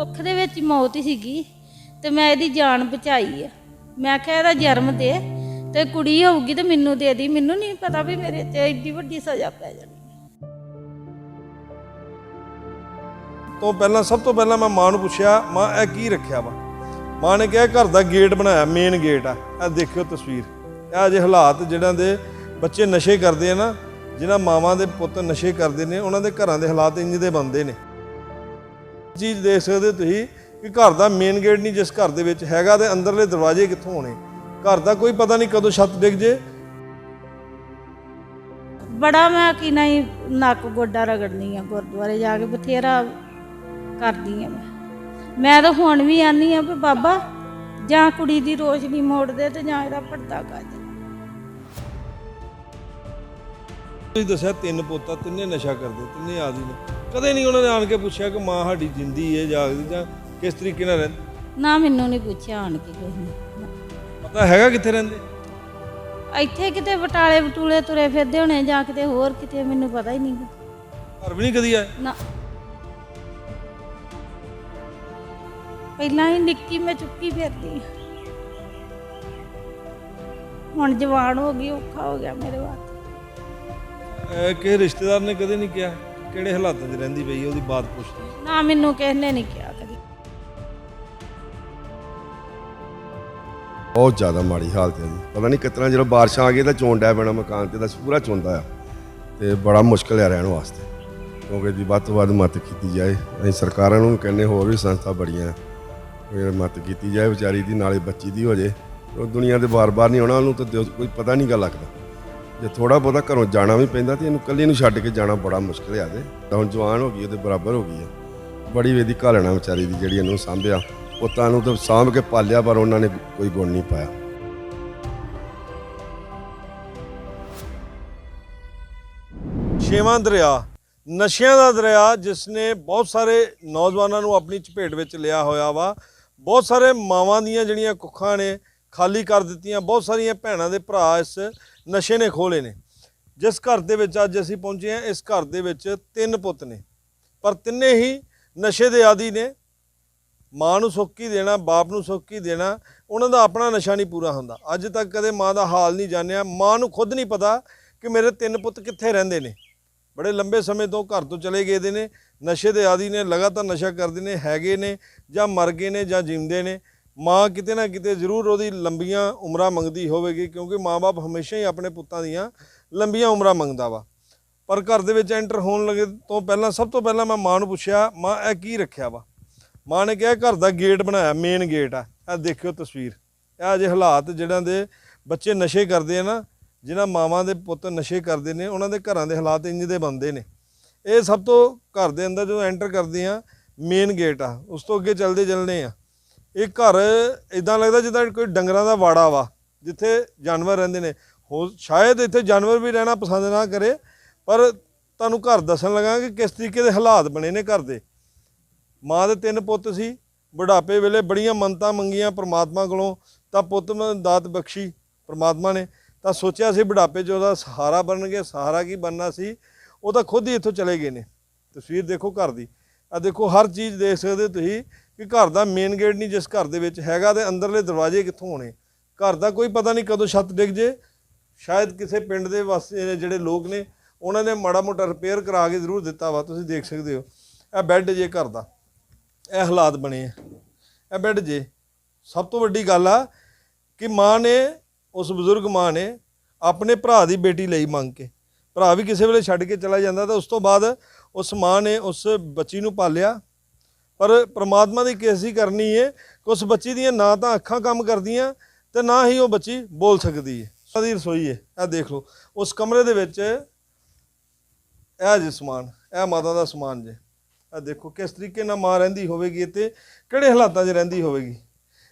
ਕੁੱਖ ਦੇ ਵਿੱਚ ਮੌਤ ਸੀਗੀ ਤੇ ਮੈਂ ਇਹਦੀ ਜਾਨ ਬਚਾਈ ਆ। ਮੈਂ ਕਿਹਾ ਇਹਦਾ ਜਨਮ ਦੇ ਤੇ ਕੁੜੀ ਹੋਊਗੀ ਤੇ ਮੈਨੂੰ ਦੇ ਦੀ। ਮੈਨੂੰ ਨਹੀਂ ਪਤਾ ਵੀ ਮੇਰੇ ਤੇ ਏਡੀ ਵੱਡੀ ਸਜ਼ਾ ਪੈ ਜਾਣੀ। ਤੋਂ ਪਹਿਲਾਂ, ਸਭ ਤੋਂ ਪਹਿਲਾਂ ਮੈਂ ਮਾਂ ਨੂੰ ਪੁੱਛਿਆ, ਮਾਂ, ਇਹ ਕੀ ਰੱਖਿਆ ਵਾ? ਮਾਂ ਨੇ ਕਿਹਾ ਘਰ ਦਾ ਗੇਟ ਬਣਾਇਆ ਮੇਨ ਗੇਟ ਆ। ਇਹ ਦੇਖਿਓ ਤਸਵੀਰ। ਇਹ ਜੇ ਹਾਲਾਤ ਜਿਹਨਾਂ ਦੇ ਬੱਚੇ ਨਸ਼ੇ ਕਰਦੇ ਆ ਨਾ, ਜਿਨ੍ਹਾਂ ਮਾਵਾਂ ਦੇ ਪੁੱਤ ਨਸ਼ੇ ਕਰਦੇ ਨੇ, ਉਹਨਾਂ ਦੇ ਘਰਾਂ ਦੇ ਹਾਲਾਤ ਇੰਜ ਦੇ ਬਣਦੇ ਨੇ। ਚੀਜ਼ ਦੇਖ ਸਕਦੇ ਹੋ ਤੁਸੀਂ ਕਿ ਘਰ ਦਾ ਮੇਨ ਗੇਟ ਨਹੀਂ ਜਿਸ ਘਰ ਦੇ ਵਿੱਚ ਹੈਗਾ ਤੇ ਅੰਦਰਲੇ ਦਰਵਾਜ਼ੇ ਕਿੱਥੋਂ ਹੋਣੇ। ਘਰ ਦਾ ਕੋਈ ਪਤਾ ਨਹੀਂ ਕਦੋਂ ਛੱਤ ਡਿੱਗ ਜੇ। ਬੜਾ ਮੈਂ ਕਿ ਨਹੀਂ, ਨੱਕ ਗੋਡਾ ਰਗੜਨੀ ਆ ਗੁਰਦੁਆਰੇ ਜਾ ਕੇ, ਬਥੇਰਾ ਕਰਦੀ ਆ ਮੈਂ। ਮੈਂ ਤਾਂ ਹੁਣ ਵੀ ਆਨੀ ਆ ਵੀ ਬਾਬਾ, ਜਾਂ ਕੁੜੀ ਦੀ ਰੋਸ਼ਨੀ ਮੋੜ ਦੇ ਤੇ ਜਾਂ ਇਹਦਾ ਪਰਦਾ ਕਰ ਦੇ ਤੁਸੀਂ ਦੱਸਿਆ ਤਿੰਨ ਪੋਤਾ ਤਿੰਨੇ ਨਸ਼ਾ ਕਰਦੇ ਤਿੰਨੇ ਆਦੀ ਨੇ। ਕਦੇ ਨਹੀਂ ਉਹਨਾਂ ਨੇ ਆਣ ਕੇ ਪੁੱਛਿਆ ਕਿ ਮਾਂ ਸਾਡੀ ਜਿੰਦੀ ਹੈ ਜਾਗਦੀ ਜਾਂ ਕਿਸ ਤਰੀਕੇ ਨਾਲ ਰਹਿੰਦੀ? ਨਾ ਮੈਨੂੰ ਨਹੀਂ ਪੁੱਛਿਆ ਆਣ ਕੇ ਕਿਸੇ ਨੇ। ਪਤਾ ਹੈਗਾ ਕਿੱਥੇ ਰਹਿੰਦੇ? ਇੱਥੇ ਕਿਤੇ ਬਟਾਲੇ ਬਟੂਲੇ ਤੁਰੇ ਫਿਰਦੇ ਹੋਣੇ ਜਾਂ ਕਿਤੇ ਹੋਰ ਕਿਤੇ ਮੈਨੂੰ ਪਤਾ ਹੀ ਨਹੀਂ। ਘਰ ਵੀ ਨਹੀਂ ਕਦੀ ਆਏ? ਨਾ। ਪਹਿਲਾਂ ਹੀ ਨਿੱਕੀ ਮੈਂ ਚੁੱਕੀ ਫਿਰਦੀ। ਹਾਂ। ਹੁਣ ਜਵਾਨ ਹੋ ਗਈ ਔਖਾ ਹੋ ਗਿਆ ਮੇਰੇ ਵਾਸਤੇ। ਕਿਸੇ ਰਿਸ਼ਤੇਦਾਰ ਨੇ ਕਦੇ ਨਹੀਂ ਕਿਹਾ ਕਿਹੜੇ ਹਾਲਾਤਾਂ 'ਚ ਰਹਿੰਦੀ ਪਈ ਹੈ, ਉਹਦੀ ਬਾਤ ਪੁੱਛਦੀ ਨਾ ਮੈਨੂੰ ਕਿਸੇ ਨੇ ਨਹੀਂ ਕਿਹਾ ਕਦੀ। ਬਹੁਤ ਜ਼ਿਆਦਾ ਮਾੜੀ ਹਾਲਤ ਹੈ ਜੀ। ਪਤਾ ਨਹੀਂ ਕਿਤਨਾ ਜਦੋਂ ਬਾਰਿਸ਼ਾਂ ਆ ਗਈ ਤਾਂ ਚੋਣ ਡੈ ਪੈਣਾ ਮਕਾਨ ਤੇ ਦਾ ਪੂਰਾ ਚੋਂਦਾ ਆ। ਤੇ ਬੜਾ ਮੁਸ਼ਕਲ ਹੈ ਰਹਿਣ ਵਾਸਤੇ। ਕਿਉਂਕਿ ਜੀ ਵੱਧ ਤੋਂ ਵੱਧ ਮਦਦ ਕੀਤੀ ਜਾਏ। ਅਸੀਂ ਸਰਕਾਰਾਂ ਨੂੰ ਕਹਿੰਦੇ ਹੋਰ ਵੀ ਸੰਸਥਾ ਬੜੀਆਂ ਫਿਰ ਮਦਦ ਕੀਤੀ ਜਾਏ ਵਿਚਾਰੀ ਦੀ ਨਾਲੇ ਬੱਚੀ ਦੀ ਹੋ ਜੇ। ਉਹ ਦੁਨੀਆ ਦੇ ਬਾਰ-ਬਾਰ ਨਹੀਂ ਆਉਣਾ ਉਹਨੂੰ ਤਾਂ ਦਿਓ- ਕੋਈ ਪਤਾ ਨਹੀਂ ਗਾ ਲੱਗਦਾ। ਜੇ ਥੋੜਾ ਬਹੁਤਾ ਘਰੋਂ ਜਾਣਾ ਵੀ ਪੈਂਦਾ ਤੇ ਇਹਨੂੰ ਇਕੱਲੀ ਨੂੰ ਛੱਡ ਕੇ ਜਾਣਾ ਬੜਾ ਮੁਸ਼ਕਲ ਆ ਤੇ ਤਾਂ ਹੁਣ ਜਵਾਨ ਹੋ ਗਈ, ਉਹਦੇ ਬਰਾਬਰ ਹੋ ਗਈ ਆ ਬੜੀ ਵੇਦੀ ਘਾਲਣਾ ਵਿਚਾਰੀ ਦੀ ਜਿਹੜੀ ਇਹਨੂੰ ਸਾਂਭਿਆ। ਉਹ ਤਾਂ ਨੂੰ ਤਾਂ ਸਾਂਭ ਕੇ ਪਾਲਿਆ, ਪਰ ਉਹਨਾਂ ਨੇ ਕੋਈ ਗੁਣ ਨਹੀਂ ਪਾਇਆ। ਛੇਵਾਂ ਦਰਿਆ, ਨਸ਼ਿਆਂ ਦਾ ਦਰਿਆ ਜਿਸ ਨੇ ਬਹੁਤ ਸਾਰੇ ਨੌਜਵਾਨਾਂ ਨੂੰ ਆਪਣੀ ਚਪੇਟ ਵਿੱਚ ਲਿਆ ਹੋਇਆ ਵਾ। ਬਹੁਤ ਸਾਰੇ ਮਾਵਾਂ ਦੀਆਂ ਜਿਹੜੀਆਂ ਕੁੱਖਾਂ ਨੇ ਖਾਲੀ ਕਰ ਦਿੱਤੀਆਂ। ਬਹੁਤ ਸਾਰੀਆਂ ਭੈਣਾਂ ਦੇ ਭਰਾ ਇਸ ਨਸ਼ੇ ਨੇ ਖੋਲੇ ਨੇ। ਜਿਸ ਘਰ ਦੇ ਵਿੱਚ ਅੱਜ ਅਸੀਂ ਪਹੁੰਚੇ ਹਾਂ, ਇਸ ਘਰ ਦੇ ਵਿੱਚ ਤਿੰਨ ਪੁੱਤ ਨੇ। ਪਰ ਤਿੰਨੇ ਹੀ ਨਸ਼ੇ ਦੇ ਆਦੀ ਨੇ। ਮਾਂ ਨੂੰ ਸੁੱਖ ਦੇਣਾ, ਬਾਪ ਨੂੰ ਸੁੱਖ ਦੇਣਾ, ਉਹਨਾਂ ਦਾ ਆਪਣਾ ਨਸ਼ਾ ਨਹੀਂ ਪੂਰਾ ਹੁੰਦਾ। ਅੱਜ ਤੱਕ ਕਦੇ ਮਾਂ ਦਾ ਹਾਲ ਨਹੀਂ ਜਾਣਿਆ। ਮਾਂ ਨੂੰ ਖੁਦ ਨਹੀਂ ਪਤਾ ਕਿ ਮੇਰੇ ਤਿੰਨ ਪੁੱਤ ਕਿੱਥੇ ਰਹਿੰਦੇ ਨੇ। ਬੜੇ ਲੰਬੇ ਸਮੇਂ ਤੋਂ ਘਰ ਤੋਂ ਚਲੇ ਗਏ ਦੇ ਨੇ। ਨਸ਼ੇ ਦੇ ਆਦੀ ਨੇ, ਲਗਾਤਾਰ ਨਸ਼ਾ ਕਰਦੇ ਨੇ, ਹੈਗੇ ਨੇ ਜਾਂ ਮਰ ਗਏ ਨੇ ਜਾਂ ਜਿਉਂਦੇ ਨੇ। ਮਾਂ ਕਿਤੇ ਨਾ ਕਿਤੇ ਜ਼ਰੂਰ ਉਹਦੀ ਲੰਬੀਆਂ ਉਮਰਾਂ ਮੰਗਦੀ ਹੋਵੇਗੀ, ਕਿਉਂਕਿ ਮਾਂ-ਬਾਪ ਹਮੇਸ਼ਾ ਹੀ ਆਪਣੇ ਪੁੱਤਾਂ ਦੀਆਂ ਲੰਬੀਆਂ ਉਮਰਾਂ ਮੰਗਦਾ ਵਾ। ਪਰ ਘਰ ਦੇ ਵਿੱਚ ਐਂਟਰ ਹੋਣ ਲੱਗੇ ਤੋਂ ਪਹਿਲਾਂ, ਸਭ ਤੋਂ ਪਹਿਲਾਂ ਮੈਂ ਮਾਂ ਨੂੰ ਪੁੱਛਿਆ, ਮਾਂ, ਇਹ ਕੀ ਰੱਖਿਆ ਵਾ? ਮਾਂ ਨੇ ਕਿਹਾ, ਘਰ ਦਾ ਗੇਟ ਬਣਾਇਆ ਮੇਨ ਗੇਟ ਆ। ਇਹ ਦੇਖਿਓ ਤਸਵੀਰ। ਇਹ ਜੇ ਹਾਲਾਤ ਜਿਹੜਾਂ ਦੇ ਬੱਚੇ ਨਸ਼ੇ ਕਰਦੇ ਆ ਨਾ, ਜਿਨ੍ਹਾਂ ਮਾਵਾਂ ਦੇ ਪੁੱਤ ਨਸ਼ੇ ਕਰਦੇ ਨੇ, ਉਹਨਾਂ ਦੇ ਘਰਾਂ ਦੇ ਹਾਲਾਤ ਇੰਜ ਦੇ ਬਣਦੇ ਨੇ। ਇਹ ਸਭ ਤੋਂ ਘਰ ਦੇ ਅੰਦਰ ਜਦੋਂ ਐਂਟਰ ਕਰਦੇ ਆ ਮੇਨ ਗੇਟ ਆ। ਉਸ ਤੋਂ ਅੱਗੇ ਚੱਲਦੇ ਚੱਲਦੇ ਆ। ਇਹ ਘਰ ਇਦਾਂ ਲੱਗਦਾ ਜਿੱਦਾਂ ਕੋਈ ਡੰਗਰਾਂ ਦਾ ਵਾੜਾ ਵਾ, ਜਿੱਥੇ ਜਾਨਵਰ ਰਹਿੰਦੇ ਨੇ। ਹੋ, ਸ਼ਾਇਦ ਇੱਥੇ ਜਾਨਵਰ ਵੀ ਰਹਿਣਾ ਪਸੰਦ ਨਾ ਕਰੇ, ਪਰ ਤੁਹਾਨੂੰ ਘਰ ਦੱਸਣ ਲੱਗਾ ਕਿ ਕਿਸ ਤਰੀਕੇ ਦੇ ਹਾਲਾਤ ਬਣੇ ਨੇ ਘਰ ਦੇ। ਮਾਂ ਦੇ ਤਿੰਨ ਪੁੱਤ ਸੀ, ਬੁਢਾਪੇ ਵੇਲੇ ਬੜੀਆਂ ਮੰਨਤਾਂ ਮੰਗੀਆਂ ਪ੍ਰਮਾਤਮਾ ਕੋਲੋਂ, ਤਾਂ ਪੁੱਤ ਨੂੰ ਦਾਤ ਬਖਸ਼ੀ ਪ੍ਰਮਾਤਮਾ ਨੇ। ਤਾਂ ਸੋਚਿਆ ਸੀ ਬੁਢਾਪੇ 'ਚ ਉਹਦਾ ਸਹਾਰਾ ਬਣਨਗੇ ਸਹਾਰਾ ਕੀ ਬਣਨਾ ਸੀ, ਉਹ ਤਾਂ ਖੁਦ ਹੀ ਇੱਥੋਂ ਚਲੇ ਗਏ ਨੇ। ਤਸਵੀਰ ਦੇਖੋ ਘਰ ਦੀ। ਆ ਦੇਖੋ, ਹਰ ਚੀਜ਼ ਦੇਖ ਸਕਦੇ ਹੋ ਤੁਸੀਂ ਕਿ ਘਰ ਦਾ ਮੇਨ ਗੇਟ ਨਹੀਂ ਜਿਸ ਘਰ ਦੇ ਵਿੱਚ ਹੈਗਾ ਤੇ ਅੰਦਰਲੇ ਦਰਵਾਜ਼ੇ ਕਿੱਥੋਂ ਹੋਣੇ? ਘਰ ਦਾ ਕੋਈ ਪਤਾ ਨਹੀਂ ਕਦੋਂ ਛੱਤ ਡਿੱਗ ਜੇ। ਸ਼ਾਇਦ ਕਿਸੇ ਪਿੰਡ ਦੇ ਵਾਸਤੇ ਜਿਹੜੇ ਲੋਕ ਨੇ, ਉਹਨਾਂ ਨੇ ਮਾੜਾ ਮੋਟਾ ਰਿਪੇਅਰ ਕਰਾ ਕੇ ਜ਼ਰੂਰ ਦਿੱਤਾ ਵਾ, ਤੁਸੀਂ ਦੇਖ ਸਕਦੇ ਹੋ। ਇਹ ਬੈੱਡ ਜੇ ਘਰ ਦਾ, ਇਹ ਹਾਲਾਤ ਬਣੇ ਆ। ਇਹ ਬੈੱਡ ਜੇ, ਸਭ ਤੋਂ ਵੱਡੀ ਗੱਲ ਆ ਕਿ ਮਾਂ ਨੇ, ਉਸ ਬਜ਼ੁਰਗ ਮਾਂ ਨੇ ਆਪਣੇ ਭਰਾ ਦੀ ਬੇਟੀ ਲਈ ਮੰਗ ਕੇ, ਭਰਾ ਵੀ ਕਿਸੇ ਵੇਲੇ ਛੱਡ ਕੇ ਚਲਾ ਜਾਂਦਾ ਤਾਂ ਉਸ ਤੋਂ ਬਾਅਦ ਉਸ ਮਾਂ ਨੇ ਉਸ ਬੱਚੀ ਨੂੰ ਪਾਲਿਆ। ਪਰ ਪ੍ਰਮਾਤਮਾ ਦੀ ਹੀ ਕਰਨੀ ਹੈ ਕਿ ਉਸ ਬੱਚੀ ਦੀਆਂ ਨਾ ਤਾਂ ਅੱਖਾਂ ਕੰਮ ਕਰਦੀਆਂ ਤੇ ਨਾ ਹੀ ਉਹ ਬੱਚੀ ਬੋਲ ਸਕਦੀ ਹੈ ਉਹਦੀ ਰਸੋਈ ਹੈ ਇਹ ਦੇਖ ਲਓ। ਉਸ ਕਮਰੇ ਦੇ ਵਿੱਚ ਇਹ ਜੀ ਸਮਾਨ, ਇਹ ਮਾਤਾ ਦਾ ਸਮਾਨ ਜੇ। ਇਹ ਦੇਖੋ ਕਿਸ ਤਰੀਕੇ ਨਾਲ ਮਾਂ ਰਹਿੰਦੀ ਹੋਵੇਗੀ ਇੱਥੇ, ਕਿਹੜੇ ਹਾਲਾਤਾਂ 'ਚ ਰਹਿੰਦੀ ਹੋਵੇਗੀ।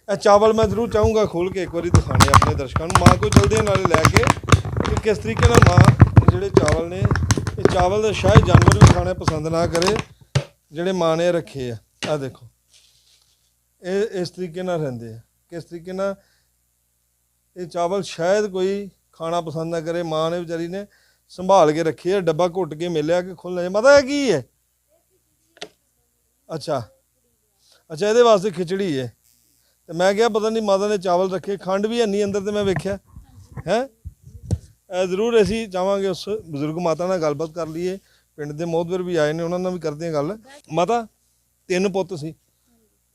ਇਹ ਚਾਵਲ ਮੈਂ ਜ਼ਰੂਰ ਚਾਹੂੰਗਾ ਖੋਲ ਕੇ ਇੱਕ ਵਾਰੀ ਦਿਖਾਣੇ ਆਪਣੇ ਦਰਸ਼ਕਾਂ ਨੂੰ। ਮਾਂ ਕੋਲ ਚਲਦੇ ਨਾਲੇ ਲੈ ਕੇ ਕਿ ਕਿਸ ਤਰੀਕੇ ਨਾਲ ਮਾਂ ਜਿਹੜੇ ਚਾਵਲ ਨੇ, ਇਹ ਚਾਵਲ ਦਾ ਸ਼ਾਇਦ ਜਾਨਵਰ ਵੀ ਖਾਣੇ ਪਸੰਦ ਨਾ ਕਰੇ, ਜਿਹੜੇ ਮਾਂ ਨੇ ਰੱਖੇ ਆ। ਆ ਦੇਖੋ। ਇਹ, ਇਸ ਤਰੀਕੇ ਨਾਲ ਰਹਿੰਦੇ ਆ। ਕਿਸ ਤਰੀਕੇ ਨਾਲ? ਇਹ ਚਾਵਲ ਸ਼ਾਇਦ ਕੋਈ ਖਾਣਾ ਪਸੰਦ ਨਾ ਕਰੇ, ਮਾਂ ਨੇ ਵਿਚਾਰੀ ਨੇ ਸੰਭਾਲ ਕੇ ਰੱਖੀ ਹੈ ਡੱਬਾ ਘੁੱਟ ਕੇ ਮਿਲਿਆ ਕਿ ਖੁੱਲ੍ਹ ਜਾ। ਮਤਾ ਹੈ ਕੀ ਹੈ? ਅੱਛਾ। ਅੱਛਾ, ਇਹਦੇ ਵਾਸਤੇ ਖਿਚੜੀ ਹੈ। ਤੇ ਮੈਂ ਕਿਹਾ, ਪਤਾ ਨਹੀਂ ਮਾਤਾ ਨੇ ਚਾਵਲ ਰੱਖੇ, ਖੰਡ ਵੀ ਹੈ ਨਹੀਂ ਅੰਦਰ ਤੇ ਮੈਂ ਵੇਖਿਆ। ਹੈ? ਜ਼ਰੂਰ ਅਸੀਂ ਚਾਹਾਂਗੇ ਉਸ ਬਜ਼ੁਰਗ ਮਾਤਾ ਨਾਲ ਗੱਲਬਾਤ ਕਰ ਲਈਏ। ਪਿੰਡ ਦੇ ਮੋਹਦਵਰ ਵੀ ਆਏ ਨੇ, ਉਹਨਾਂ ਨਾਲ ਵੀ ਕਰਦੇ ਹਾਂ ਗੱਲ। ਮਾਤਾ ਤਿੰਨ ਪੁੱਤ ਸੀ।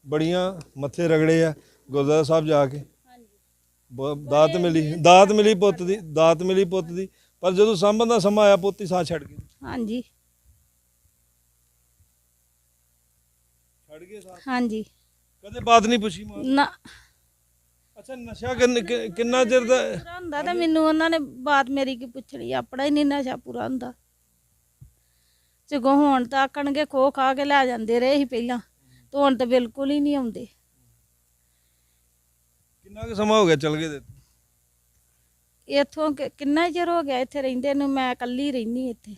ਬੜੀਆਂ ਮੱਥੇ ਰਗੜੇ ਆ ਗੁਰਦੁਆਰਾ ਸਾਹਿਬ ਜਾ ਕੇ। ਬ- ਦਾਤ ਮਿਲੀ ਦਾਤ ਮਿਲੀ ਪੁੱਤ ਦੀ ਦਾਤ ਮਿਲੀ ਪੁੱਤ ਦੀ। ਪਰ ਜਦੋਂ ਸਾਂਭਣ ਦਾ ਸਮਾਂ ਆਇਆ ਪੁੱਤ ਹੀ ਸਾਥ ਛੱਡ ਗਏ ਹਾਂਜੀ। ਛੱਡ ਗਏ ਸਾਥ ਹਾਂਜੀ। ਕਦੇ ਬਾਤ ਨਹੀਂ ਪੁੱਛੀ ਮਾਂ? ਨਾ। ਅੱਛਾ ਨਸ਼ਾ ਕਿੰਨ- ਚਿਰ ਦਾ ਹੁੰਦਾ ਤਾਂ ਮੈਨੂੰ ਉਹਨਾਂ ਨੇ ਬਾਤ ਮੇਰੀ ਕੀ ਪੁੱਛਣੀ ਆਪਣਾ ਹੀ ਨਹੀਂ ਨਸ਼ਾ ਪੂਰਾ ਹੁੰਦਾ। ਸਗੋਂ ਹੁਣ ਤਾਂ ਆਕਣਗੇ ਖੋ ਖਾ ਕੇ ਲੈ ਜਾਂਦੇ ਰਹੇ ਸੀ ਪਹਿਲਾਂ ਤੇ ਹੁਣ ਤਾਂ ਬਿਲਕੁਲ ਹੀ ਨਹੀਂ ਆਉਂਦੇ। ਕਿੰਨਾ ਕੁ ਸਮਾਂ ਹੋ ਗਿਆ ਚਲ ਗਏ ਤੇ? ਇੱਥੋਂ ਕਿ- ਕਿੰਨਾ ਚਿਰ ਹੋ ਗਿਆ ਇੱਥੇ ਰਹਿੰਦੇ ਨੂੰ ਮੈਂ ਇਕੱਲੀ ਰਹਿਨੀ ਇੱਥੇ।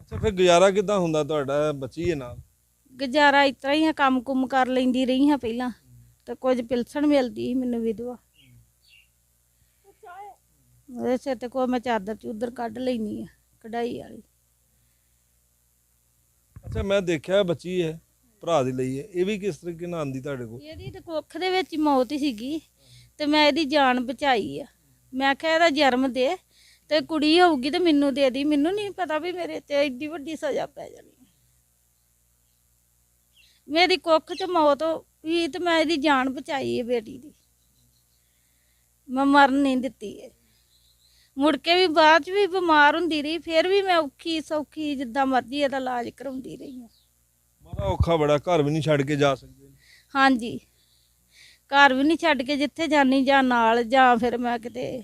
ਅੱਛਾ ਫਿਰ ਗੁਜ਼ਾਰਾ ਕਿੱਦਾਂ ਹੁੰਦਾ ਤੁਹਾਡਾ ਬੱਚੀ ਹੈ ਨਾਲ? ਗੁਜ਼ਾਰਾ ਇਸ ਤਰ੍ਹਾਂ ਹੀ ਆ, ਕੰਮ ਕੁੰਮ ਕਰ ਲੈਂਦੀ ਰਹੀ ਹਾਂ ਪਹਿਲਾਂ ਤੇ ਕੁਝ ਪਿਲਸਣ ਮਿਲਦੀ ਸੀ ਮੈਨੂੰ ਵਿਧਵਾ। ਉਹਦੇ ਸਿਰ ਤੇ ਕੋ ਮੈਂ ਚਾਦਰ ਚੂਦਰ ਕੱਢ ਲੈਣੀ ਆ ਕਢਾਈ ਵਾਲੀ। ਅੱਛਾ ਮੈਂ ਦੇਖਿਆ ਬੱਚੀ ਹੈ ਭਰਾ ਦੀ ਲਈ ਹੈ ਇਹ ਵੀ ਕਿਸ ਤਰੀਕੇ ਨਾਲ ਆਂਦੀ ਤੁਹਾਡੇ ਕੋਲ? ਇਹਦੀ ਤੇ ਕੁੱਖ ਦੇ ਵਿੱਚ ਹੀ ਮੌਤ ਹੀ ਸੀਗੀ ਤੇ ਮੈਂ ਇਹਦੀ ਜਾਨ ਬਚਾਈ ਆ। ਮੈਂ ਕਿਹਾ ਇਹਦਾ ਜਨਮ ਦੇ ਤੇ ਕੁੜੀ ਹੋਊਗੀ ਤੇ ਮੈਨੂੰ ਦੇ ਦੀ ਮੈਨੂੰ ਨਹੀਂ ਪਤਾ ਵੀ ਮੇਰੇ ਤੇ ਐਡੀ ਵੱਡੀ ਸਜ਼ਾ ਪੈ ਜਾਣੀ। ਮੇਰੀ ਕੁੱਖ 'ਚ ਮੌਤ ਹੋਈ ਤੇ ਮੈਂ ਇਹਦੀ ਜਾਨ ਬਚਾਈ ਹੈ ਬੇਟੀ ਦੀ। ਮੈਂ ਮਰਨ ਨਹੀਂ ਦਿੱਤੀ ਹੈ ਮੁੜ ਕੇ ਵੀ ਬਾਅਦ 'ਚ ਵੀ ਬਿਮਾਰ ਹੁੰਦੀ ਰਹੀ ਫਿਰ ਵੀ ਮੈਂ ਔਖੀ ਸੌਖੀ ਜਿੱਦਾਂ ਮਰਜ਼ੀ ਇਹਦਾ ਇਲਾਜ ਕਰਾਉਂਦੀ ਰਹੀ ਹਾਂ। ਮਾਰਾ ਔਖਾ ਬੜਾ ਘਰ ਵੀ ਨਹੀਂ ਛੱਡ ਕੇ ਜਾ ਸਕਦੇ। ਹਾਂਜੀ। ਘਰ ਵੀ ਨਹੀਂ ਛੱਡ ਕੇ ਜਿੱਥੇ ਜਾਨੀ ਜਾਂ ਨਾਲ ਜਾਂ ਫਿਰ ਮੈਂ ਕਿਤੇ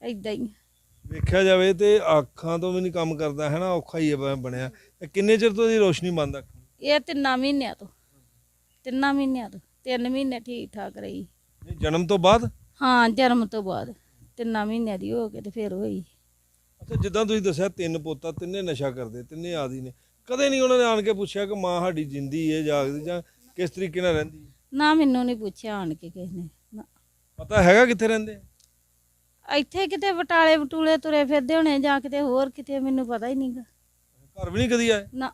ਏਦਾਂ ਹੀ। ਵੇਖਿਆ ਜਾਵੇ ਤੇ ਅੱਖਾਂ ਤੋਂ ਵੀ ਨਹੀਂ ਕੰਮ ਕਰਦਾ ਹੈ ਨਾ ਔਖਾ ਹੀ ਬਣਿਆ। ਇਹ ਕਿੰਨੇ ਚਿਰ ਤੋਂ ਇਹਦੀ ਰੋਸ਼ਨੀ ਬੰਦ ਆ? ਇਹ ਤਿੰਨਾਂ ਮਹੀਨਿਆਂ ਤੋਂ। ਤਿੰਨਾਂ ਮਹੀਨਿਆਂ ਤੋਂ। ਤਿੰਨ ਮਹੀਨੇ ਠੀਕ ਠਾਕ ਰਹੀ ਜਨਮ ਤੋਂ ਬਾਅਦ? ਹਾਂ ਜਨਮ ਤੋਂ ਬਾਅਦ। ਤਿੰਨਾਂ ਮਹੀਨਿਆਂ ਦੀ ਹੋ ਕੇ ਤੇ ਫਿਰ ਹੋਈ। ਅੱਛਾ ਜਿੱਦਾਂ ਤੁਸੀਂ ਦੱਸਿਆ ਤਿੰਨ ਪੋਤਾ ਤਿੰਨੇ ਨਸ਼ਾ ਕਰਦੇ ਤਿੰਨੇ ਆਦੀ ਨੇ। ਕਦੇ ਨਹੀਂ ਉਹਨਾਂ ਨੇ ਆਣ ਕੇ ਪੁੱਛਿਆ ਕਿ ਮਾਂ ਸਾਡੀ ਜਿੰਦੀ ਹੈ ਜਾਗਦੀ ਜਾਂ ਕਿਸ ਤਰੀਕੇ ਨਾਲ ਰਹਿੰਦੀ ਹੈ ਨਾ ਮੈਨੂੰ ਨਹੀਂ ਪੁੱਛਿਆ ਆਣ ਕੇ ਕਿਸੇ ਨੇ ਨਾ। ਪਤਾ ਹੈਗਾ ਕਿੱਥੇ ਰਹਿੰਦੇ? ਆ? ਇੱਥੇ ਕਿਤੇ ਬਟਾਲੇ ਬਟੂਲੇ ਤੁਰੇ ਫਿਰਦੇ ਹੋਣੇ ਜਾਂ ਕਿਤੇ ਹੋਰ ਕਿਤੇ ਮੈਨੂੰ ਪਤਾ ਹੀ ਨਹੀਂਗਾ ਘਰ ਵੀ ਨਹੀਂ ਕਦੀ ਆਏ? ਨਾ।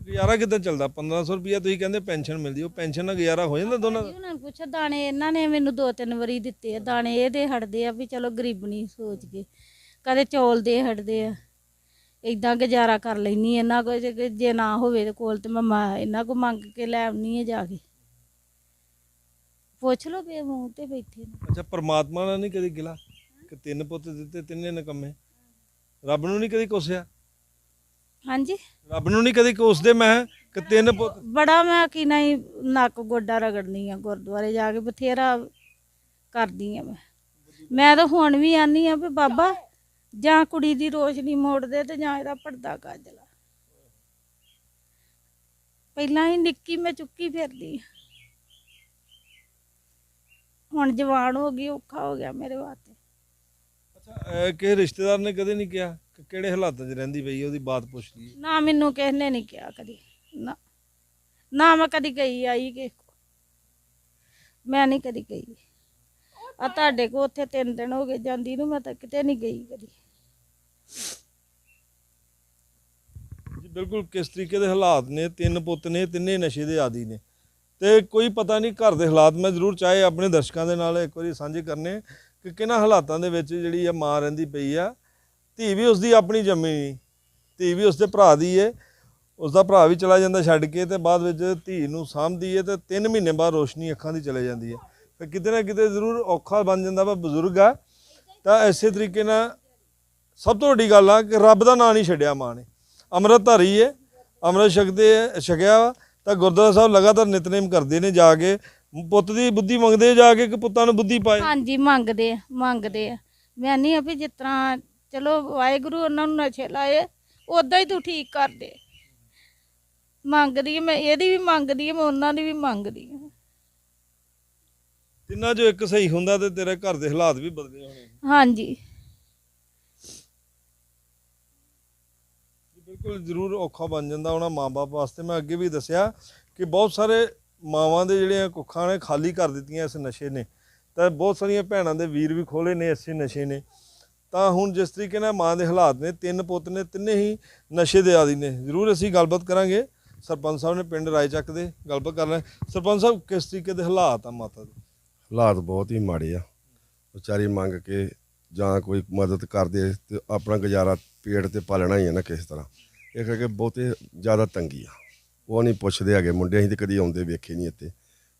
ਗੁਜ਼ਾਰਾ ਕਿੱਦਾਂ ਚੱਲਦਾ? 1500 ਰੁਪਇਆ ਤੁਸੀਂ ਕਹਿੰਦੇ ਪੈਨਸ਼ਨ ਮਿਲਦੀ ਉਹ ਪੈਨਸ਼ਨ ਨਾਲ ਗੁਜ਼ਾਰਾ ਹੋ ਜਾਂਦਾ ਦੋਨਾਂ ਦਾ? ਉਹਨਾਂ ਨੂੰ ਪੁੱਛੋ ਦਾਣੇ ਇਹਨਾਂ ਨੇ ਮੈਨੂੰ ਦੋ ਤਿੰਨ ਵਾਰੀ ਦਿੱਤੇ ਆ ਦਾਣੇ ਇਹਦੇ ਹਟਦੇ ਆ ਵੀ ਚਲੋ ਗਰੀਬਣੀ ਸੋਚ ਕੇ ਕਦੇ ਚੌਲ ਦੇ ਹਟਦੇ ਆ ਇਦਾਂ ਗੁਜ਼ਾਰਾ ਕਰ ਲੈਣੀ ਇਹਨਾਂ ਕੋ ਜੇ ਜੇ ਨਾ ਹੋਵੇ ਤੇ ਕੋਲ ਤੇ ਮੈਂ ਮਾ- ਇਹਨਾਂ ਕੋ ਮੰਗ ਕੇ ਲੈ ਆਉਣੀ ਆ ਜਾ ਕੇ। ਪੁੱਛ ਲਓ ਵੀ ਮੂੰਹ ਤੇ ਬੈਠੇ ਨੇ। ਅੱਛਾ ਪਰਮਾਤਮਾ ਨਾਲ ਨਹੀਂ ਕਦੀ ਗਿਲਾ? ਕਿ ਤਿੰਨ ਪੁੱਤ ਦਿੱਤੇ ਤਿੰਨੇ ਨਕਮੇ। ਰੱਬ ਨੂੰ ਨਹੀਂ ਕਦੀ ਕੋਸਿਆ? ਹਾਂਜੀ? ਰੱਬ ਨੂੰ ਨਹੀਂ ਕਦੀ ਕੋਸਦੇ ਮੈਂ ਕਿ ਤਿੰਨ ਪੁੱਤ ਬੜਾ ਮੈਂ ਕੀ ਨਹੀਂ ਨੱਕ ਗੋਡਾ ਰਗੜਨੀ ਆ ਗੁਰਦੁਆਰੇ ਜਾ ਕੇ ਬਥੇਰਾ ਕਰਦੀ ਆ ਮੈਂ। ਮੈਂ ਤਾਂ ਹੁਣ ਵੀ ਆਨੀ ਆ ਵੀ ਬਾਬਾ ਜਾਂ ਕੁੜੀ ਦੀ ਰੋਸ਼ਨੀ ਮੋੜ ਦੇ ਤੇ ਜਾਂ ਇਹਦਾ ਪਰਦਾ ਕੱਜ ਲਾ ਪਹਿਲਾਂ ਹੀ ਨਿੱਕੀ ਮੈਂ ਚੁੱਕੀ ਫਿਰਦੀ। ਹੁਣ ਜਵਾਨ ਹੋ ਗਈ ਔਖਾ ਹੋ ਗਿਆ ਮੇਰੇ ਵਾਸਤੇ। ਅੱਛਾ ਕਿਸੇ ਰਿਸ਼ਤੇਦਾਰ ਨੇ ਕਦੇ ਨਹੀਂ ਕਿਹਾ? ਕਿ ਕਿਹੜੇ ਹਾਲਾਤਾਂ 'ਚ ਰਹਿੰਦੀ ਪਈ ਹੈ, ਉਹਦੀ ਬਾਤ ਪੁੱਛ ਲਈ ਨਾ ਮੈਨੂੰ ਕਿਸੇ ਨੇ ਨਹੀਂ ਕਿਹਾ ਕਦੀ ਨਾ ਨਾ ਮੈਂ ਕਦੀ ਗਈ ਆਈ ਕਿ ਮੈਂ ਨਹੀਂ ਕਦੀ ਗਈ। ਆ ਤੁਹਾਡੇ ਕੋ ਉੱਥੇ ਤਿੰਨ ਦਿਨ ਹੋ ਗਏ ਜਾਂਦੀ ਨੂੰ ਮੈਂ ਤਾਂ ਕਿਤੇ ਨਹੀਂ ਗਈ ਕਦੀ। ਜੀ ਬਿਲਕੁਲ ਕਿਸ ਤਰੀਕੇ ਦੇ ਹਾਲਾਤ ਨੇ ਤਿੰਨ ਪੁੱਤ ਨੇ ਤਿੰਨੇ ਨਸ਼ੇ ਦੇ ਆਦੀ ਨੇ। ਤੇ ਕੋਈ ਪਤਾ ਨਹੀਂ ਘਰ ਦੇ ਹਾਲਾਤ ਮੈਂ ਜ਼ਰੂਰ ਚਾਹੇ ਆਪਣੇ ਦਰਸ਼ਕਾਂ ਦੇ ਨਾਲ ਇੱਕ ਵਾਰੀ ਸਾਂਝੇ ਕਰਨੇ ਕਿ ਕਿਹਨਾਂ ਹਾਲਾਤਾਂ ਦੇ ਵਿੱਚ ਜਿਹੜੀ ਆ ਮਾਂ ਰਹਿੰਦੀ ਪਈ ਆ ਧੀ ਵੀ ਉਸਦੀ ਆਪਣੀ ਜੰਮੀ ਨਹੀਂ ਧੀ ਵੀ ਉਸਦੇ ਭਰਾ ਦੀ ਏ। ਉਸਦਾ ਭਰਾ ਵੀ ਚਲਾ ਜਾਂਦਾ ਛੱਡ ਕੇ ਤੇ ਬਾਅਦ ਵਿੱਚ ਧੀ ਨੂੰ ਸਾਂਭਦੀ ਏ ਤੇ 3 ਮਹੀਨੇ ਬਾਅਦ ਰੋਸ਼ਨੀ ਅੱਖਾਂ ਦੀ ਚਲੇ ਜਾਂਦੀ ਹੈ ਤੇ ਕਿਤੇ ਨਾ ਕਿਤੇ ਜ਼ਰੂਰ ਔਖਾ ਬਣ ਜਾਂਦਾ ਵਾ ਬਜ਼ੁਰਗ ਆ। ਤਾਂ ਇਸੇ ਤਰੀਕੇ ਨਾਲ ਸਭ ਤੋਂ ਵੱਡੀ ਗੱਲ ਆ ਕਿ ਰੱਬ ਦਾ ਨਾਂ ਨਹੀਂ ਛੱਡਿਆ ਮਾਂ ਨੇ। ਅੰਮ੍ਰਿਤ ਧਾਰੀ ਏ, ਅੰਮ੍ਰਿਤ ਛਕਦੇ ਛਕਿਆ ਵਾ। ਤਾਂ ਗੁਰਦੁਆਰਾ ਸਾਹਿਬ ਲਗਾਤਾਰ ਨਿਤਨੇਮ ਕਰਦੇ ਨੇ ਜਾ ਕੇ। ਪੁੱਤ ਦੀ ਬੁੱਧੀ ਮੰਗਦੇ ਜਾ ਕੇ ਕਿ ਪੁੱਤਾਂ ਨੂੰ ਬੁੱਧੀ ਪਾਏ। ਹਾਂਜੀ, ਮੰਗਦੇ ਆ ਮੰਗਦੇ ਆ। ਮੈਂ ਨਹੀਂ ਆ ਵੀ ਜਿਸ ਤਰ੍ਹਾਂ ਚਲੋ ਵਾਹਿਗੁਰੂ ਉਹਨਾਂ ਨੂੰ ਨਸ਼ੇ ਲਾਏ ਉਦਾਂ ਹੀ ਤੂੰ ਠੀਕ ਕਰ ਦੇ। ਮੰਗਦੀ ਮੈਂ ਇਹਦੀ ਵੀ ਮੰਗਦੀ ਮੈਂ ਉਹਨਾਂ ਦੀ ਵੀ ਮੰਗਦੀ ਤਿੰਨਾਂ ਚੋਂ ਇੱਕ ਸਹੀ ਹੁੰਦਾ ਤੇ ਤੇਰੇ ਘਰ ਦੇ ਹਾਲਾਤ ਵੀ ਬਦਲੇ ਹੋਣੇ। ਹਾਂਜੀ। ਬਿਲਕੁਲ ਜ਼ਰੂਰ ਔਖਾ ਬਣ ਜਾਂਦਾ ਉਹਨਾਂ ਮਾਪੇ ਵਾਸਤੇ। ਮੈਂ ਅੱਗੇ ਵੀ ਦੱਸਿਆ ਕਿ ਬਹੁਤ ਸਾਰੇ ਮਾਵਾਂ ਦੇ ਜਿਹੜੀਆਂ ਕੁੱਖਾਂ ਨੇ ਖਾਲੀ ਕਰ ਦਿੱਤੀਆਂ ਇਸ ਨਸ਼ੇ ਨੇ। ਤਾਂ ਬਹੁਤ ਸਾਰੀਆਂ ਭੈਣਾਂ ਦੇ ਵੀਰ ਵੀ ਖੋਲੇ ਨੇ ਇਸੇ ਨਸ਼ੇ ਨੇ। ਤਾਂ ਹੁਣ ਜਿਸ ਤਰੀਕੇ ਨਾਲ ਮਾਂ ਦੇ ਹਾਲਾਤ ਨੇ ਤਿੰਨ ਪੁੱਤ ਨੇ ਤਿੰਨੇ ਹੀ ਨਸ਼ੇ ਦੇ ਆਦੀ ਨੇ। ਜ਼ਰੂਰ ਅਸੀਂ ਗੱਲਬਾਤ ਕਰਾਂਗੇ। ਸਰਪੰਚ ਸਾਹਿਬ ਨੇ ਪਿੰਡ ਰਾਏਚੱਕ ਦੇ ਗੱਲਬਾਤ ਕਰ ਰਹੇ ਸਰਪੰਚ ਸਾਹਿਬ ਕਿਸ ਤਰੀਕੇ ਦੇ ਹਾਲਾਤ ਆ ਮਾਤਾ ਦੇ? ਹਾਲਾਤ ਬਹੁਤ ਹੀ ਮਾੜੇ ਆ। ਵਿਚਾਰੀ ਮੰਗ ਕੇ ਜਾਂ ਕੋਈ ਮਦਦ ਕਰਦੇ ਤੇ ਆਪਣਾ ਗੁਜ਼ਾਰਾ ਪੇਟ ਤੇ ਪਾਲਣਾ ਹੀ ਆ ਨਾ ਕਿਸ ਤਰ੍ਹਾਂ। ਇਹ ਕਰਕੇ ਬਹੁਤੇ ਜ਼ਿਆਦਾ ਤੰਗੀ ਆ। ਉਹ ਨਹੀਂ ਪੁੱਛਦੇ ਹੈਗੇ। ਮੁੰਡੇ ਅਸੀਂ ਤੇ ਕਦੀ ਆਉਂਦੇ ਵੇਖੇ ਨਹੀਂ ਇੱਥੇ।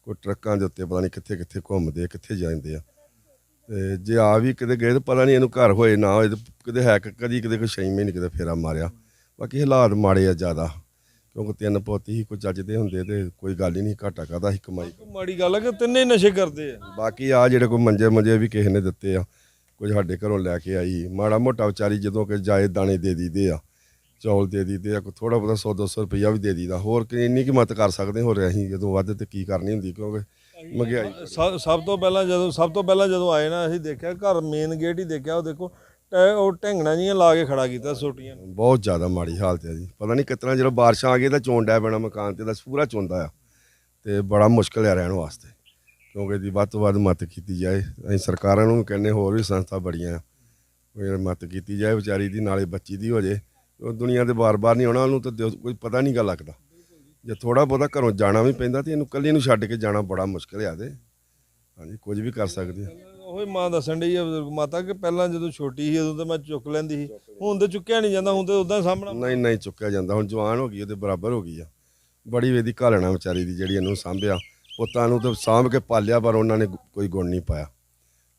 ਕੋਈ ਟਰੱਕਾਂ ਦੇ ਉੱਤੇ ਪਤਾ ਨਹੀਂ ਕਿੱਥੇ ਕਿੱਥੇ ਘੁੰਮਦੇ ਆ, ਕਿੱਥੇ ਜਾਂਦੇ ਆ। ਤੇ ਜੇ ਆ ਵੀ ਕਿਤੇ ਗਏ ਤਾਂ ਪਤਾ ਨਹੀਂ ਇਹਨੂੰ ਘਰ ਹੋਏ ਨਾ ਹੋਏ ਕਿਤੇ ਹੈ ਕਿ ਕਦੀ ਕਿਤੇ ਕੋਈ ਛੇ ਮਹੀਨੇ ਕਿਤੇ ਫੇਰਾ ਮਾਰਿਆ। ਬਾਕੀ ਹਾਲਾਤ ਮਾੜੇ ਆ ਜ਼ਿਆਦਾ ਕਿਉਂਕਿ ਤਿੰਨ ਪੋਤੀ ਹੀ ਕੋਈ ਚੱਜਦੇ ਹੁੰਦੇ ਤੇ ਕੋਈ ਗੱਲ ਹੀ ਨਹੀਂ ਘਾਟਾ ਕਾਦਾ ਸੀ ਕਮਾਈ। ਮਾੜੀ ਗੱਲ ਹੈ ਕਿ ਤਿੰਨੇ ਹੀ ਨਸ਼ੇ ਕਰਦੇ ਆ। ਬਾਕੀ ਆ ਜਿਹੜੇ ਕੋਈ ਮੰਜੇ ਮੰਜੇ ਵੀ ਕਿਸੇ ਨੇ ਦਿੱਤੇ ਆ ਕੁਝ ਸਾਡੇ ਘਰੋਂ ਲੈ ਕੇ ਆਈ ਮਾੜਾ ਮੋਟਾ ਵਿਚਾਰੀ ਜਦੋਂ ਕਿ ਜਾਏ ਦਾਣੇ ਦੇ ਦੀਦੇ ਆ ਚੌਲ ਦੇ ਦੀਦੇ ਆ ਕੋਈ ਥੋੜਾ ਬਹੁਤਾ 100 200 ਰੁਪਈਆ ਵੀ ਦੇ ਦੀਦਾ ਹੋਰ ਕਿ ਇੰਨੀ ਕੀ ਮਤ ਕਰ ਸਕਦੇ ਹੋਰ ਅਸੀਂ ਜਦੋਂ ਵੱਧ ਤੇ ਕੀ ਕਰਨੀ ਹੁੰਦੀ ਕਿਉਂਕਿ ਮਹਿੰਗਾਈ ਸ- ਸਭ ਤੋਂ ਪਹਿਲਾਂ ਜਦੋਂ ਸਭ ਤੋਂ ਪਹਿਲਾਂ ਜਦੋਂ ਆਏ ਨਾ ਅਸੀਂ ਦੇਖਿਆ ਘਰ ਮੇਨ ਗੇਟ ਹੀ ਦੇਖਿਆ। ਉਹ ਦੇਖੋ ਟੈ- ਉਹ ਢੰਗਣਾ ਜੀਆਂ ਲਾ ਕੇ ਖੜਾ ਕੀਤਾ ਸੋਟੀਆਂ। ਬਹੁਤ ਜ਼ਿਆਦਾ ਮਾੜੀ ਹਾਲਤ ਹੈ ਜੀ। ਪਤਾ ਨਹੀਂ ਕਿਤਨਾ ਜਦੋਂ ਬਾਰਿਸ਼ਾਂ ਆ ਗਈ ਤਾਂ ਚੋਣ ਡੈ ਪੈਣਾ ਮਕਾਨ ਤੇ ਦਾ ਪੂਰਾ ਚੋਂਦਾ ਆ। ਤੇ ਬੜਾ ਮੁਸ਼ਕਲ ਆ ਰਹਿਣ ਵਾਸਤੇ। ਕਿਉਂਕਿ ਦੀ ਵੱਧ ਤੋਂ ਵੱਧ ਮਤ ਕੀਤੀ ਜਾਏ। ਅਸੀਂ ਸਰਕਾਰਾਂ ਨੂੰ ਵੀ ਕਹਿੰਦੇ ਹੋਰ ਵੀ ਸੰਸਥਾ ਬੜੀਆਂ ਆ। ਕੋਈ ਮਤ ਕੀਤੀ ਜਾਏ ਵਿਚਾਰੀ ਦੀ ਨਾਲੇ ਬੱਚੀ ਦੀ ਹੋ ਜੇ। ਉਹ ਦੁਨੀਆ ਦੇ ਬਾਰ-ਬਾਰ ਨਹੀਂ ਆਉਣਾ ਉਹਨੂੰ ਤਾਂ ਦਿਓ- ਕੋਈ ਪਤਾ ਨਹੀਂ ਗਾ ਲੱਗਦਾ। ਜੇ ਥੋੜਾ ਬਹੁਤਾ ਘਰੋਂ ਜਾਣਾ ਵੀ ਪੈਂਦਾ ਤੇ ਇਹਨੂੰ ਇਕੱਲੀ ਨੂੰ ਛੱਡ ਕੇ ਜਾਣਾ ਬੜਾ ਮੁਸ਼ਕਲ ਆ ਤੇ ਹਾਂਜੀ ਕੁਝ ਵੀ ਕਰ ਸਕਦੀ ਆ। ਉਹ ਮਾਂ ਦੱਸਣ ਡਈ ਆ ਬਜ਼ੁਰਗ ਮਾਤਾ ਕਿ ਪਹਿਲਾਂ ਜਦੋਂ ਛੋਟੀ ਸੀ ਉਦੋਂ ਤਾਂ ਮੈਂ ਚੁੱਕ ਲੈਂਦੀ ਸੀ। ਹੁਣ ਤੇ ਚੁੱਕਿਆ ਨਹੀਂ ਜਾਂਦਾ ਹੁਣ ਤੇ ਉਦਾਂ ਸਾਹਮਣਾ। ਨਹੀਂ ਨਹੀਂ ਚੁੱਕਿਆ ਜਾਂਦਾ। ਹੁਣ ਜਵਾਨ ਹੋ ਗਈ ਉਹਦੇ ਬਰਾਬਰ ਹੋ ਗਈ ਆ। ਬੜੀ ਵੇਦੀ ਘਾਲਣਾ ਵਿਚਾਰੀ ਦੀ ਜਿਹੜੀ ਇਹਨੂੰ ਸਾਂਭਿਆ। ਪੁੱਤਾਂ ਨੂੰ ਤਾਂ ਸਾਂਭ ਕੇ ਪਾਲਿਆ ਪਰ ਉਹਨਾਂ ਨੇ ਕੋਈ ਗੁਣ ਨਹੀਂ ਪਾਇਆ।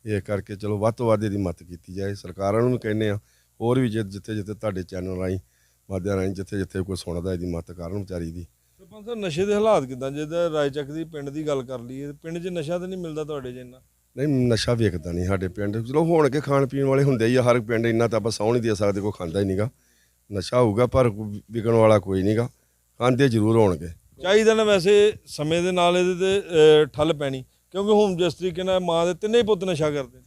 ਇਹ ਕਰਕੇ ਚਲੋ ਵੱਧ ਤੋਂ ਵੱਧ ਇਹਦੀ ਮਦਦ ਕੀਤੀ ਜਾਏ। ਸਰਕਾਰਾਂ ਨੂੰ ਵੀ ਕਹਿੰਦੇ ਆ ਹੋਰ ਵੀ ਜਿ- ਜਿੱਥੇ ਜਿੱਥੇ ਤੁਹਾਡੇ ਚੈਨਲ ਰਾਹੀਂ ਮਾਧਿਅਮ ਰਾਹੀਂ ਜਿੱਥੇ ਜਿੱਥੇ ਕੋਈ ਸੁਣਦਾ ਇਹਦੀ ਮਦਦ ਕਰਨ ਵਿਚਾਰੀ ਦੀ। ਸਰਪੰਚ ਸਾਹਿਬ ਨਸ਼ੇ ਦੇ ਹਾਲਾਤ ਕਿਦਾਂ? ਜਿਹਦਾ ਰਾਏਚੱਕ ਦੀ ਪਿੰਡ ਦੀ ਗੱਲ ਕਰ ਲਈਏ ਪਿੰਡ 'ਚ ਨਸ਼ਾ ਤਾਂ ਨਹੀਂ ਮਿਲਦਾ ਤੁਹਾਡੇ 'ਚ ਇੰਨਾ? ਨਹੀਂ ਨਸ਼ਾ ਵੇਖਦਾ ਨਹੀਂ ਸਾਡੇ ਪਿੰਡ। ਚਲੋ ਹੋਣ ਕੇ ਖਾਣ ਪੀਣ ਵਾਲੇ ਹੁੰਦੇ ਹੀ ਆ ਹਰ ਪਿੰਡ ਇੰਨਾ ਤਾਂ ਆਪਾਂ ਸੌਣ ਨਹੀਂ ਦੇ ਸਕਦੇ ਕੋਈ ਖਾਂਦਾ ਹੀ ਨਹੀਂਗਾ ਨਸ਼ਾ ਹੋਊਗਾ ਪਰ ਵਿਕਣ ਵਾਲਾ ਕੋਈ ਨਹੀਂਗਾ ਖਾਂਦੇ ਜ਼ਰੂਰ ਹੋਣਗੇ। ਚਾਹੀਦਾ ਨਾ ਵੈਸੇ ਸਮੇਂ ਦੇ ਨਾਲ ਇਹਦੇ ਤੇ ਠੱਲ ਪੈਣੀ। ਕਿਉਂਕਿ ਹੁਣ ਜਿਸ ਤਰੀਕੇ ਨਾਲ ਮਾਂ ਦੇ ਤਿੰਨੇ ਪੁੱਤ ਨਸ਼ਾ ਕਰਦੇ ਨੇ।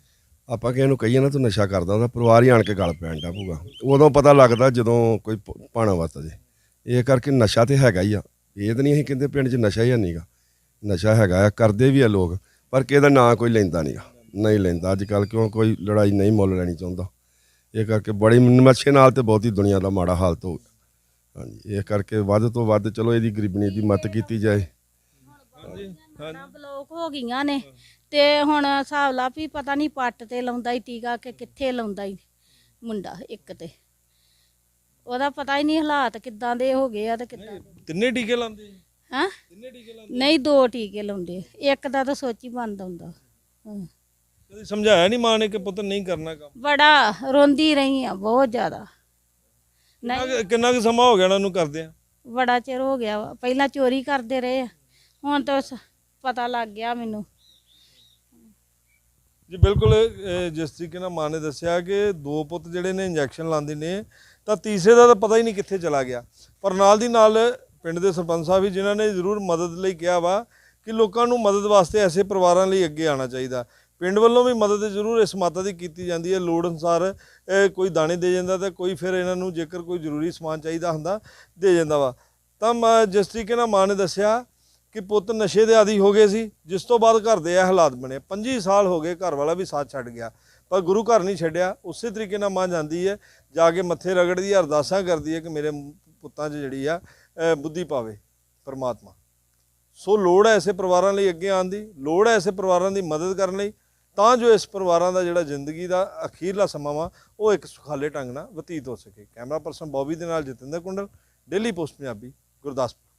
ਆਪਾਂ ਕਿਸੇ ਨੂੰ ਕਹੀਏ ਨਾ ਤੂੰ ਨਸ਼ਾ ਕਰਦਾ ਉਹਦਾ ਪਰਿਵਾਰ ਹੀ ਆਣ ਕੇ ਗਲ ਪੈਣ ਦਾ ਪਊਗਾ। ਉਦੋਂ ਪਤਾ ਲੱਗਦਾ ਜਦੋਂ ਕੋਈ ਪ- ਭਾਣਾ ਵਰਤ ਜੇ। ਇਹ ਕਰਕੇ ਨਸ਼ਾ ਤੇ ਹੈਗਾ ਹੀ ਆ। ਇਹ ਤਾਂ ਨਹੀਂ ਅਸੀਂ ਕਹਿੰਦੇ ਪਿੰਡ 'ਚ ਨਸ਼ਾ ਹੀ ਨਹੀਂਗਾ ਨਸ਼ਾ ਹੈਗਾ ਆ ਕਰਦੇ ਵੀ ਆ ਲੋਕ ਪਰ ਕਿਸੇ ਦਾ ਨਾਂ ਕੋਈ ਲੈਂਦਾ ਨਹੀਂਗਾ ਨਹੀਂ ਲੈਂਦਾ। ਅੱਜ ਕੱਲ ਕਿਉਂ ਕੋਈ ਲੜਾਈ ਨਹੀਂ ਮੁੱਲ ਲੈਣੀ ਚਾਹੁੰਦਾ। ਇਹ ਕਰਕੇ ਬੜੀ ਨਸ਼ੇ ਨਾਲ ਤੇ ਬਹੁਤੀ ਦੁਨੀਆ ਦਾ ਮਾੜਾ ਹਾਲਤ ਹੋ ਗਿਆ। ਹਾਂਜੀ ਇਹ ਕਰਕੇ ਵੱਧ ਤੋਂ ਵੱਧ ਚਲੋ ਇਹਦੀ ਗਰੀਬਣੀ ਦੀ ਮਦਦ ਕੀਤੀ ਜਾਏ। ਬਲੋਕ ਹੋ ਗਈਆਂ ਨੇ ਤੇ ਹੁਣ ਹਿਸਾਬ ਲਾ ਵੀ ਪਤਾ ਨਹੀਂ ਪੱਟ ਤੇ ਲਾਉਂਦਾ ਹੀ ਟੀਕਾ ਕਿ ਕਿੱਥੇ ਲਾਉਂਦਾ ਹੀ ਮੁੰਡਾ ਇੱਕ ਤੇ। ਉਹਦਾ ਪਤਾ ਹੀ ਨਹੀਂ ਹਾਲਾਤ ਕਿੱਦਾਂ ਦੇ ਹੋ ਗਏ ਆ ਤੇ ਕਿੱਦਾਂ ਤਿੰਨੇ ਟੀਕੇ ਲਾਉਂਦੇ ਜੀ? ਹਾਂ? ਤਿੰਨੇ ਟੀਕੇ ਲਾਉਂਦੇ ਨਹੀਂ ਦੋ ਟੀਕੇ ਲਾਉਂਦੇ ਇੱਕ ਦਾ ਤਾਂ ਸੋਚ ਬੰਦ ਹੁੰਦਾ। ਹਾਂ। ਕਦੀ ਸਮਝਾਇਆ ਨਹੀਂ ਮਾਂ ਨੇ ਕਿ ਪੁੱਤ ਨਹੀਂ ਕਰਨਾ ਕੰਮ? ਬੜਾ ਰੋਂਦੀ ਰਹੀ ਆ ਬਹੁਤ ਜ਼ਿਆਦਾ। ਕਿੰਨਾ ਕੁ- ਕਿੰਨਾ ਕੁ ਸਮਾਂ ਹੋ ਗਿਆ ਇਹਨਾਂ ਨੂੰ ਕਰਦੇ ਆ? ਬੜਾ ਚਿਰ ਹੋ ਗਿਆ ਵਾ। ਪਹਿਲਾਂ ਚੋਰੀ ਕਰਦੇ ਰਹੇ ਆ। ਹੁਣ ਤਾਂ ਸ- ਪਤਾ ਲੱਗ ਗਿਆ ਮੈਨੂੰ। ਜੀ ਬਿਲਕੁਲ ਅਹ, ਜਿਸ ਤਰੀਕੇ ਨਾਲ ਮਾਂ ਨੇ ਦੱਸਿਆ ਕਿ ਦੋ ਪੁੱਤ ਜਿਹੜੇ ਨੇ ਇੰਜੈਕਸ਼ਨ ਲਾਉਂਦੇ ਨੇ ਤਾਂ ਤੀਸਰੇ ਦਾ ਤਾਂ ਪਤਾ ਹੀ ਨਹੀਂ ਕਿੱਥੇ ਚਲਾ ਗਿਆ। ਪਰ ਨਾਲ ਦੀ ਨਾਲ ਪਿੰਡ ਦੇ ਸਰਪੰਚ ਸਾਹਿਬ ਵੀ ਜਿਨ੍ਹਾਂ ਨੇ ਜ਼ਰੂਰ ਮਦਦ ਲਈ ਕਿਹਾ ਵਾ ਕਿ ਲੋਕਾਂ ਨੂੰ ਮਦਦ ਵਾਸਤੇ ਐਸੇ ਪਰਿਵਾਰਾਂ ਲਈ ਅੱਗੇ ਆਉਣਾ ਚਾਹੀਦਾ। ਪਿੰਡ ਵੱਲੋਂ ਵੀ ਮਦਦ ਜ਼ਰੂਰ ਇਸ ਮਾਤਾ ਦੀ ਕੀਤੀ ਜਾਂਦੀ ਹੈ। ਲੋੜ ਅਨੁਸਾਰ ਕੋਈ ਦਾਣੇ ਦੇ ਜਾਂਦਾ ਤੇ ਕੋਈ ਫਿਰ ਇਹਨਾਂ ਨੂੰ ਜੇਕਰ ਕੋਈ ਜ਼ਰੂਰੀ ਸਮਾਨ ਚਾਹੀਦਾ ਹੁੰਦਾ ਦੇ ਜਾਂਦਾ ਵਾ। ਤਾਂ ਮ- ਜਿਸ ਤਰੀਕੇ ਨਾਲ ਮਾਂ ਨੇ ਦੱਸਿਆ ਕਿ ਪੁੱਤ ਨਸ਼ੇ ਦੇ ਆਦੀ ਹੋ ਗਏ ਸੀ, ਜਿਸ ਤੋਂ ਬਾਅਦ ਘਰ ਦੇ ਇਹ ਹਾਲਾਤ ਬਣੇ। 25 ਸਾਲ ਹੋ ਗਏ ਘਰ ਵਾਲਾ ਵੀ ਸਾਥ ਛੱਡ ਗਿਆ। ਪਰ ਗੁਰੂ ਘਰ ਨਹੀਂ ਛੱਡਿਆ, ਉਸੇ ਤਰੀਕੇ ਨਾਲ ਮਾਂ ਜਾਂਦੀ ਹੈ, ਜਾ ਕੇ ਮੱਥੇ ਰਗੜਦੀ ਹੈ, ਅਰਦਾਸਾਂ ਕਰਦੀ ਹੈ ਕਿ ਮੇਰੇ ਪੁੱਤਾਂ 'ਚ ਜਿਹੜੀ ਆ ਬੁੱਧੀ ਪਾਵੇ, ਪਰਮਾਤਮਾ। ਸੋ ਲੋੜ ਹੈ ਐਸੇ ਪਰਿਵਾਰਾਂ ਲਈ ਅੱਗੇ ਆਉਣ ਦੀ, ਲੋੜ ਹੈ ਐਸੇ ਪਰਿਵਾਰਾਂ ਦੀ ਮਦਦ ਕਰਨ ਲਈ, ਤਾਂ ਜੋ ਇਸ ਪਰਿਵਾਰਾਂ ਦਾ ਜਿਹੜਾ ਜ਼ਿੰਦਗੀ ਦਾ ਅਖੀਰਲਾ ਸਮਾਂ ਵਾ, ਉਹ ਇੱਕ ਸੁਖਾਲੇ ਢੰਗ ਨਾਲ ਬਤੀਤ ਹੋ ਸਕੇ। ਕੈਮਰਾ ਪਰਸਨ ਬੌਬੀ ਦੇ ਨਾਲ ਜਤਿੰਦਰ ਕੁੰਡਲ, ਡੇਲੀ ਪੋਸਟ ਪੰਜਾਬੀ, ਗੁਰਦਾਸਪੁਰ।